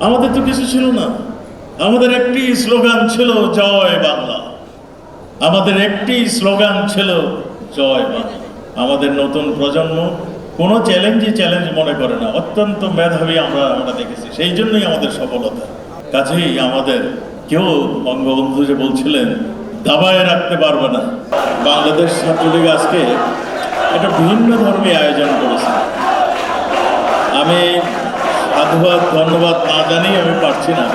আমাদের তো কিছু ছিল না। আমাদের একটি স্লোগান ছিল, জয় বাংলা। আমাদের একটি স্লোগান ছিল, জয় বাংলা। আমাদের নতুন প্রজন্ম কোনো চ্যালেঞ্জই চ্যালেঞ্জ মনে করে না। অত্যন্ত মেধাবী আমরা আমরা দেখেছি। সেই জন্যই আমাদের সফলতা। কাছেই আমাদের কেউ বঙ্গবন্ধু যে বলছিলেন, দাবায় রাখতে পারবে না। বাংলাদেশ ছাত্রলীগ আজকে একটা ভিন্ন ধর্মী আয়োজন করেছে। আমি সাধুবাদ, ধন্যবাদ না জানি আমি পারছি না।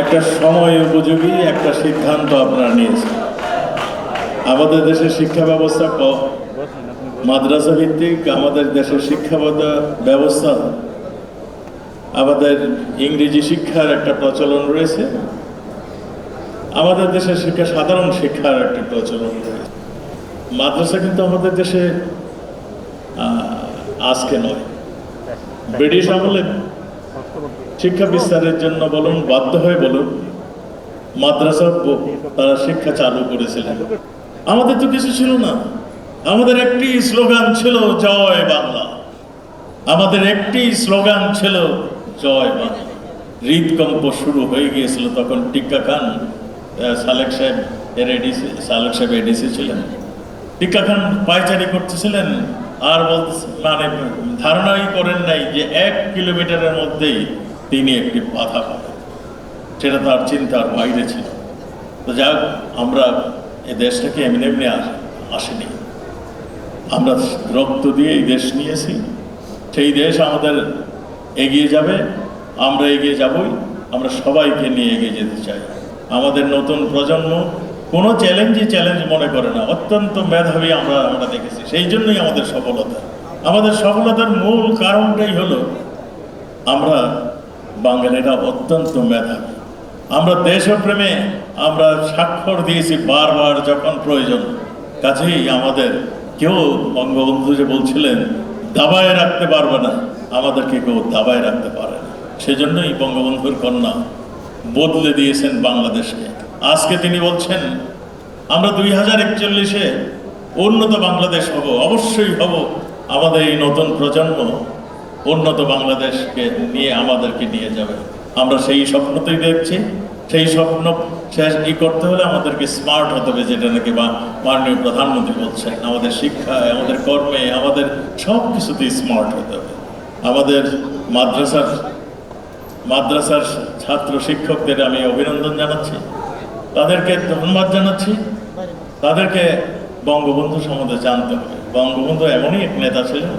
একটা সময় উপযোগী, একটা সিদ্ধান্ত আপনারা নিয়েছেন। আমাদের দেশের শিক্ষা ব্যবস্থা মাদ্রাসা ভিত্তিক, আমাদের দেশের শিক্ষা ব্যবস্থা, আমাদের ইংরেজি শিক্ষার একটা প্রচলন রয়েছে। আমাদের দেশের শিক্ষা সাধারণ শিক্ষার একটা প্রচলন রয়েছে। মাদ্রাসা কিন্তু আমাদের দেশে আজকে নয়। ব্রিটিশ আমলে শিক্ষা বিস্তারের জন্য বলুন, বাধ্য হয়ে বলুন, মাদ্রাসা তারা শিক্ষা চালু করেছিলেন। আমাদের তো কিছু ছিল না। আমাদের একটি স্লোগান ছিল, জয় বাংলা। আমাদের একটি স্লোগান ছিল, জয় বাংলা। হৃদকম্প শুরু হয়ে গিয়েছিল তখন টিক্কা খান সালেক সাহেব এর এডিসি সালেক সাহেব এডিসি ছিলেন। টিক্কা খান পায়চারি করতেছিলেন আর বলতে মানে ধারণাই করেন নাই যে এক কিলোমিটারের মধ্যেই তিনি একটি বাধা পাবেন। সেটা তার চিন্তার বাইরে ছিল। তো যাক আমরা এই দেশটাকে এমনি এমনি আসেনি। আমরা রক্ত দিয়ে এই দেশ নিয়েছি। সেই দেশ আমাদের এগিয়ে যাবে, আমরা এগিয়ে যাবই, আমরা সবাইকে নিয়ে এগিয়ে যেতে চাই। আমাদের নতুন প্রজন্ম কোনো চ্যালেঞ্জই চ্যালেঞ্জ মনে করে না। অত্যন্ত মেধাবী আমরা আমরা দেখেছি। সেই জন্যই আমাদের সফলতা। আমাদের সফলতার মূল কারণটাই হলো আমরা বাঙালিরা অত্যন্ত মেধাবী। আমরা দেশপ্রেমে আমরা স্বাক্ষর দিয়েছি বারবার যখন প্রয়োজন। কাছেই আমাদের কেউ বঙ্গবন্ধু যে বলছিলেন, দাবায় রাখতে পারবে না। আমাদেরকে কেউ দাবায় রাখতে পারে না। সেজন্যই বঙ্গবন্ধুর কন্যা বদলে দিয়েছেন বাংলাদেশকে। আজকে তিনি বলছেন আমরা দুই হাজার একচল্লিশে উন্নত বাংলাদেশ হব, অবশ্যই হব। আমাদের এই নতুন প্রজন্ম উন্নত বাংলাদেশকে নিয়ে আমাদেরকে নিয়ে যাবে। আমরা সেই স্বপ্নতেই দেখছি। সেই স্বপ্ন শেষ ই করতে হলে আমাদেরকে স্মার্ট হতে হবে, যেটা নাকি মাননীয় প্রধানমন্ত্রী বলছেন। আমাদের শিক্ষায় আমাদের কর্মে, আমাদের সব কিছুতেই স্মার্ট হতে হবে। আমাদের মাদ্রাসার মাদ্রাসার ছাত্র শিক্ষকদের আমি অভিনন্দন জানাচ্ছি। তাদেরকে ধন্যবাদ জানাচ্ছি। তাদেরকে বঙ্গবন্ধু সম্বন্ধে জানতে হবে। বঙ্গবন্ধু এমনই এক নেতা ছিলেন,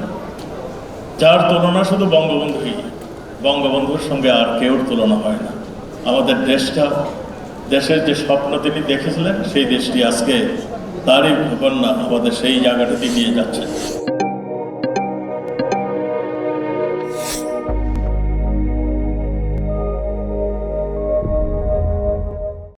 যার তুলনা শুধু বঙ্গবন্ধুই, বঙ্গবন্ধুর সঙ্গে আর কেউর তুলনা হয় না। আমাদের দেশটা, দেশের যে স্বপ্ন তিনি দেখেছিলেন, সেই দেশটি আজকে তারই ভূপন্যা আমাদের সেই জায়গাটাতে নিয়ে যাচ্ছে।